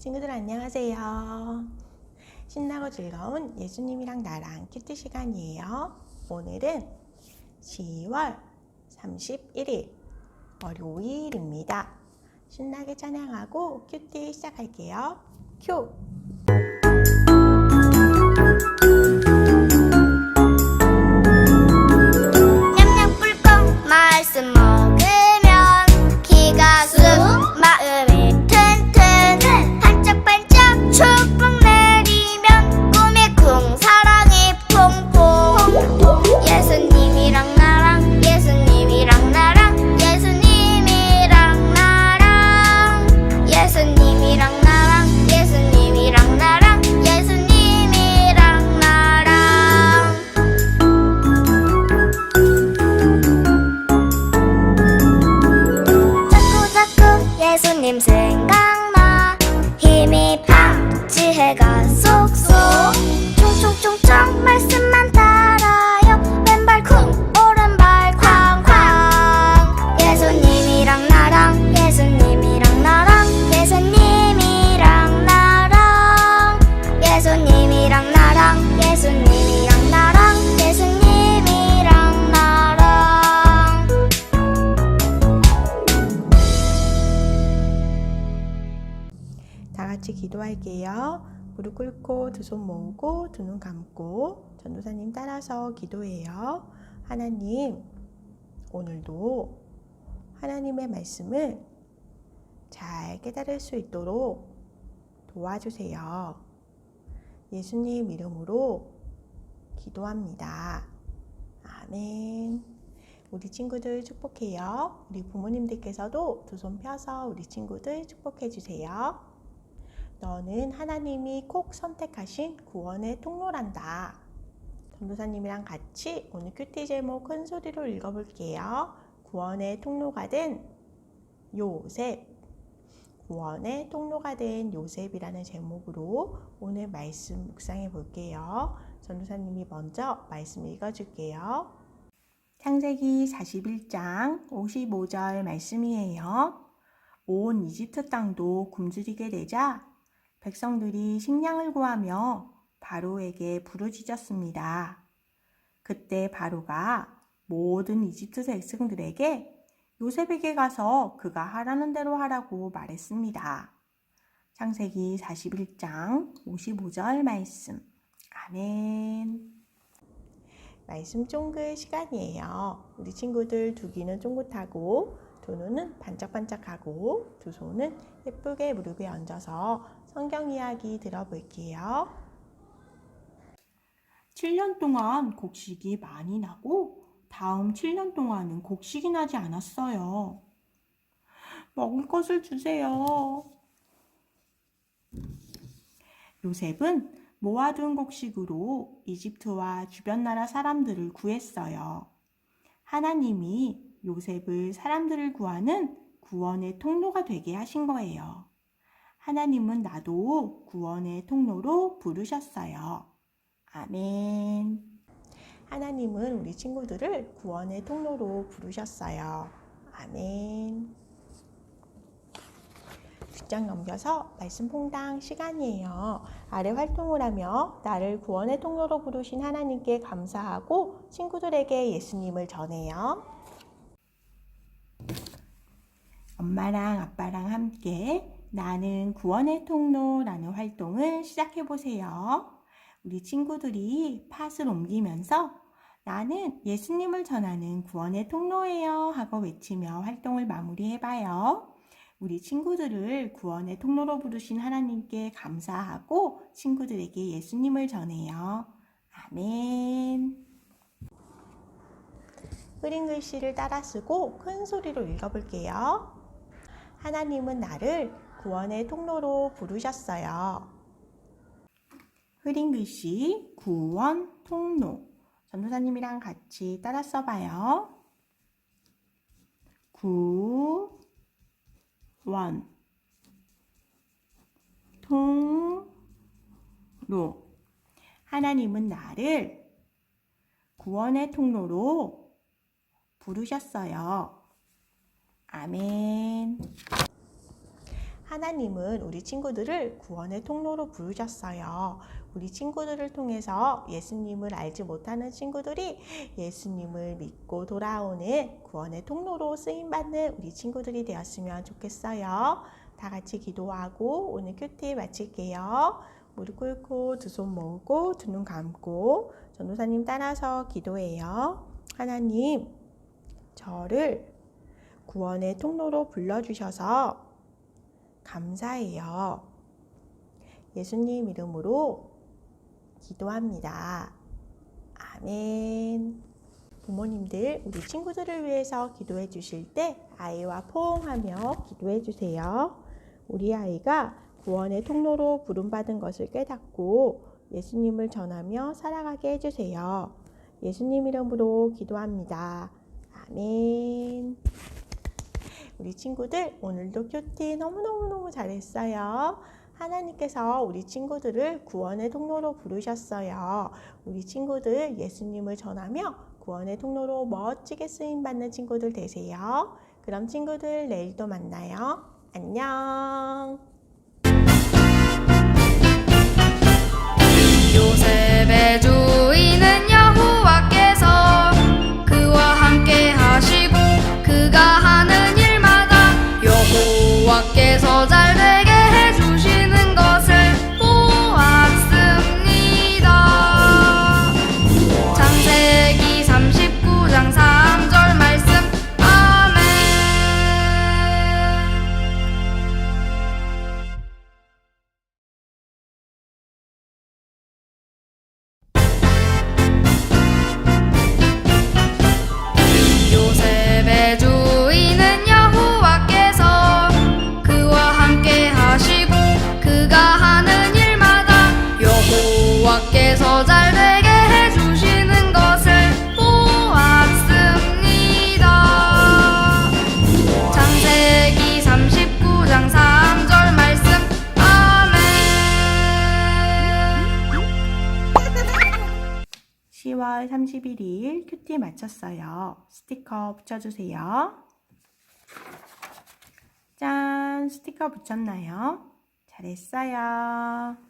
친구들 안녕하세요. 신나고 즐거운 예수님이랑 나랑 큐티 시간이에요. 오늘은 10월 31일 월요일입니다. 신나게 찬양하고 큐티 시작할게요. 큐! 말씀 자꾸 예수님 생각 같이 기도할게요. 무릎 꿇고 두 손 모으고 두 눈 감고 전도사님 따라서 기도해요. 하나님, 오늘도 하나님의 말씀을 잘 깨달을 수 있도록 도와주세요. 예수님 이름으로 기도합니다. 아멘. 우리 친구들 축복해요. 우리 부모님들께서도 두 손 펴서 우리 친구들 축복해 주세요. 너는 하나님이 꼭 선택하신 구원의 통로란다. 전도사님이랑 같이 오늘 큐티 제목 큰 소리로 읽어볼게요. 구원의 통로가 된 요셉. 구원의 통로가 된 요셉이라는 제목으로 오늘 말씀 묵상해 볼게요. 전도사님이 먼저 말씀 읽어줄게요. 창세기 41장 55절 말씀이에요. 온 이집트 땅도 굶주리게 되자 백성들이 식량을 구하며 바로에게 부르짖었습니다. 그때 바로가 모든 이집트 백성들에게 요셉에게 가서 그가 하라는 대로 하라고 말했습니다. 창세기 41장 55절 말씀. 아멘. 말씀 쫑글 시간이에요. 우리 친구들 두 귀는 쫑긋하고 두 눈은 반짝반짝하고 두 손은 예쁘게 무릎에 얹어서 성경 이야기 들어볼게요. 7년 동안 곡식이 많이 나고 다음 7년 동안은 곡식이 나지 않았어요. 먹을 것을 주세요. 요셉은 모아둔 곡식으로 이집트와 주변 나라 사람들을 구했어요. 하나님이 요셉을 사람들을 구하는 구원의 통로가 되게 하신 거예요. 하나님은 나도 구원의 통로로 부르셨어요. 아멘. 하나님은 우리 친구들을 구원의 통로로 부르셨어요. 아멘. 뒷장 넘겨서 말씀 퐁당 시간이에요. 아래 활동을 하며 나를 구원의 통로로 부르신 하나님께 감사하고 친구들에게 예수님을 전해요. 엄마랑 아빠랑 함께 나는 구원의 통로라는 활동을 시작해 보세요. 우리 친구들이 팥을 옮기면서 나는 예수님을 전하는 구원의 통로예요 하고 외치며 활동을 마무리해 봐요. 우리 친구들을 구원의 통로로 부르신 하나님께 감사하고 친구들에게 예수님을 전해요. 아멘. 흐린 글씨를 따라 쓰고 큰 소리로 읽어볼게요. 하나님은 나를 구원의 통로로 부르셨어요. 흐린 글씨 구원 통로. 전도사님이랑 같이 따라 써봐요. 구원 통로. 하나님은 나를 구원의 통로로 부르셨어요. 아멘. 하나님은 우리 친구들을 구원의 통로로 부르셨어요. 우리 친구들을 통해서 예수님을 알지 못하는 친구들이 예수님을 믿고 돌아오는 구원의 통로로 쓰임받는 우리 친구들이 되었으면 좋겠어요. 다 같이 기도하고 오늘 큐티 마칠게요. 무릎 꿇고 두 손 모으고 두 눈 감고 전도사님 따라서 기도해요. 하나님, 저를 구원의 통로로 불러주셔서 감사해요. 예수님 이름으로 기도합니다. 아멘. 부모님들, 우리 친구들을 위해서 기도해 주실 때 아이와 포옹하며 기도해 주세요. 우리 아이가 구원의 통로로 부름받은 것을 깨닫고 예수님을 전하며 살아가게 해주세요. 예수님 이름으로 기도합니다. 아멘. 우리 친구들 오늘도 큐티 너무너무너무 잘했어요. 하나님께서 우리 친구들을 구원의 통로로 부르셨어요. 우리 친구들 예수님을 전하며 구원의 통로로 멋지게 쓰임 받는 친구들 되세요. 그럼 친구들 내일 또 만나요. 안녕. 요셉의 주인은 10월 31일 큐티 마쳤어요. 스티커 붙여주세요. 짠! 스티커 붙였나요? 잘했어요.